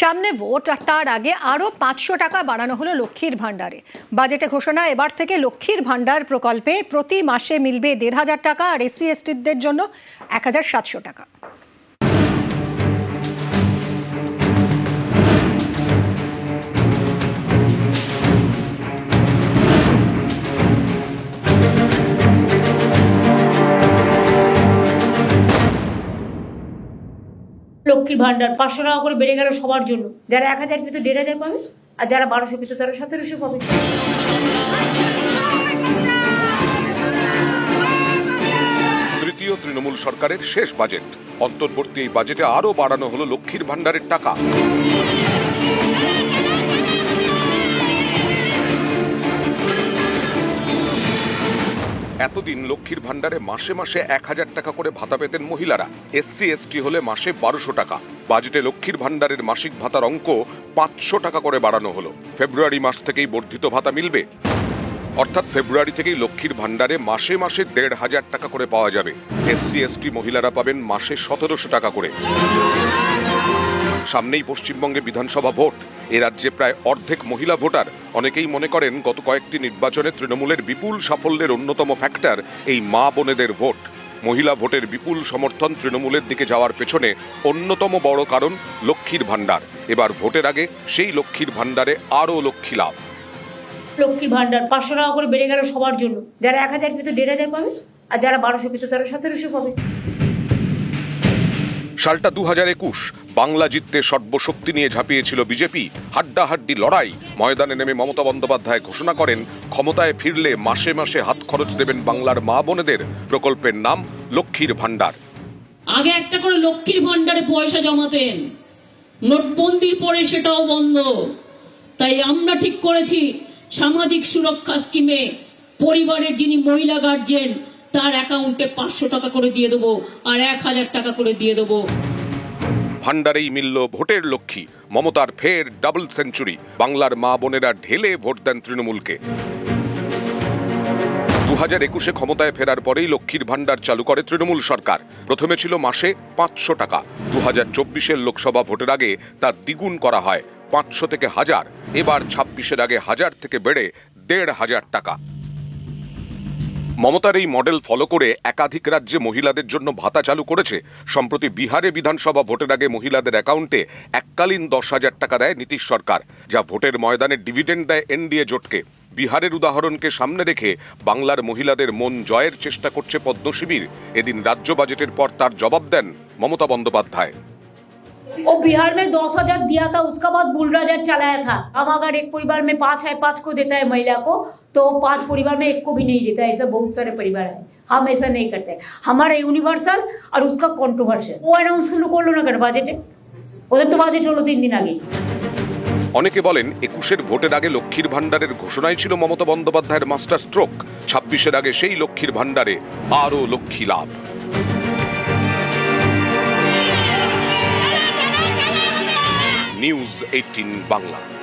সামনে ভোট তার আগে আরও পাঁচশো টাকা বাড়ানো হলো লক্ষ্মীর ভাণ্ডারে। বাজেটে ঘোষণা, এবার থেকে লক্ষ্মীর ভাণ্ডার প্রকল্পে প্রতি মাসে মিলবে দেড় হাজার টাকা আর এসসি, এসটিদের জন্য এক হাজার সাতশো টাকা। লক্ষ্মীর ভান্ডার পাঁচশো টাকা করে বেড়ে গেল সবার জন্য। যারা এক হাজার পেতো দেড় হাজার পাবে, আর যারা বারোশো পেতো তারা সতেরোশো পাবে। তৃতীয় তৃণমূল সরকারের শেষ বাজেট। অন্তর্বর্তী এই বাজেটে আরও বাড়ানো হলো লক্ষ্মীর ভাণ্ডারের টাকা। এতদিন লক্ষ্মীর ভাণ্ডারে মাসে মাসে এক হাজার টাকা করে ভাতা পেতেন মহিলারা। এসসি, এসটি হলে মাসে বারোশো টাকা। বাজেটে লক্ষ্মীর ভাণ্ডারের মাসিক ভাতার অঙ্ক পাঁচশো টাকা করে বাড়ানো হলো। ফেব্রুয়ারি মাস থেকেই বর্ধিত ভাতা মিলবে। অর্থাৎ ফেব্রুয়ারি থেকেই লক্ষ্মীর ভাণ্ডারে মাসে মাসে দেড় হাজার টাকা করে পাওয়া যাবে। এসসি, এসটি মহিলারা পাবেন মাসে সতেরোশো টাকা করে। সামনেই পশ্চিমবঙ্গে বিধানসভা ভোট। এ রাজ্যে প্রায় অর্ধেক মহিলা ভোটার। অনেকেই মনে করেন গত কয়েকটি নির্বাচনে তৃণমূলের বিপুল সাফল্যের অন্যতম ফ্যাক্টর এই মা বোনেদের ভোট। মহিলা ভোটের বিপুল সমর্থন তৃণমূলের দিকে যাওয়ার পেছনে অন্যতম বড় কারণ লক্ষ্মীর ভাণ্ডার। এবার ভোটের আগে সেই লক্ষ্মীর ভাণ্ডারে আরও লক্ষ্মী লাভ। লক্ষ্মীর ভান্ডার পাঁচশো টাকা করে বেড়ে গেল সবার জন্য। যারা এক হাজার পেতো দেড় হাজার পাবে, আর যারা বারোশো পেতো তারা সতেরোশো পাবে। সালটা দু হাজার একুশ, বাংলা জিততে সর্বশক্তি নিয়ে ঝাঁপিয়েছিল বিজেপি। হাড্ডাহাড্ডি লড়াই। ময়দানে নেমে মমতা বন্দ্যোপাধ্যায় ঘোষণা করেন, ক্ষমতায় ফিরলে মাসে মাসে হাত খরচ দেবেন বাংলার মা বোনেদের। প্রকল্পের নাম লক্ষ্মীর ভাণ্ডার। আগে একটা করে লক্ষ্মীর ভান্ডারে পয়সা জমাতেন। নোটবন্দির পরে সেটাও বন্ধ। তাই আমরা ঠিক করেছি, সামাজিক সুরক্ষা স্কিমে পরিবারের যিনি মহিলা গার্জেন তার অ্যাকাউন্টে পাঁচশো টাকা করে দিয়ে দেবো আর এক হাজার টাকা করে দিয়ে দেবো। ভাণ্ডারেই মিলল ভোটের লক্ষ্মী, মমতার ফের ডাবল সেঞ্চুরি, বাংলার মা বোনেরা ঢেলে ভোট দেন তৃণমূলকে। দু হাজার একুশে ক্ষমতায় ফেরার পরেই লক্ষ্মীর ভাণ্ডার চালু করে তৃণমূল সরকার। প্রথমে ছিল মাসে পাঁচশো টাকা। দু হাজার চব্বিশের লোকসভা ভোটের আগে তা দ্বিগুণ করা হয়, পাঁচশো থেকে হাজার। এবার ছাব্বিশের আগে হাজার থেকে বেড়ে দেড় হাজার টাকা। মমতার এই মডেল ফলো করে একাধিক রাজ্যে মহিলাদের জন্য ভাতা চালু করেছে। সম্প্রতি বিহারে বিধানসভা ভোটের আগে মহিলাদের অ্যাকাউন্টে এককালীন দশ হাজার টাকা দেয় নীতিশ সরকার, যা ভোটের ময়দানে ডিভিডেন্ড দেয় এনডিএ জোটকে। বিহারের উদাহরণকে সামনে রেখে বাংলার মহিলাদের মন জয়ের চেষ্টা করছে পদ্মশিবির। এদিন রাজ্য বাজেটের পর তার জবাব দেন মমতা বন্দ্যোপাধ্যায়। वो बिहार में दस हजार दिया था उसका बाद बुलडोजर चलाया था अब अगर एक परिवार में पाँच है पाँच को देता है महिला को तो पांच परिवार में एक को भी नहीं देता है ऐसा बहुत सारे परिवार है हम ऐसा नहीं करते हमारा यूनिवर्सल और उसका कॉन्ट्रोवर्शियल वो अनाउंस করলো না কেন বাজেটে ওদের তো বাজেট হলো তিন দিন আগেই অনেকে বলেন একুশের ভোটের আগে লক্ষ্মীর ভাণ্ডারের ঘোষণাই ছিল মমতা বন্দ্যোপাধ্যায়ের মাস্টার স্ট্রোক ছাব্বিশের আগে সেই লক্ষ্মীর ভাণ্ডারে আরও লক্ষ্মী লাভ এইটিন বাংলা।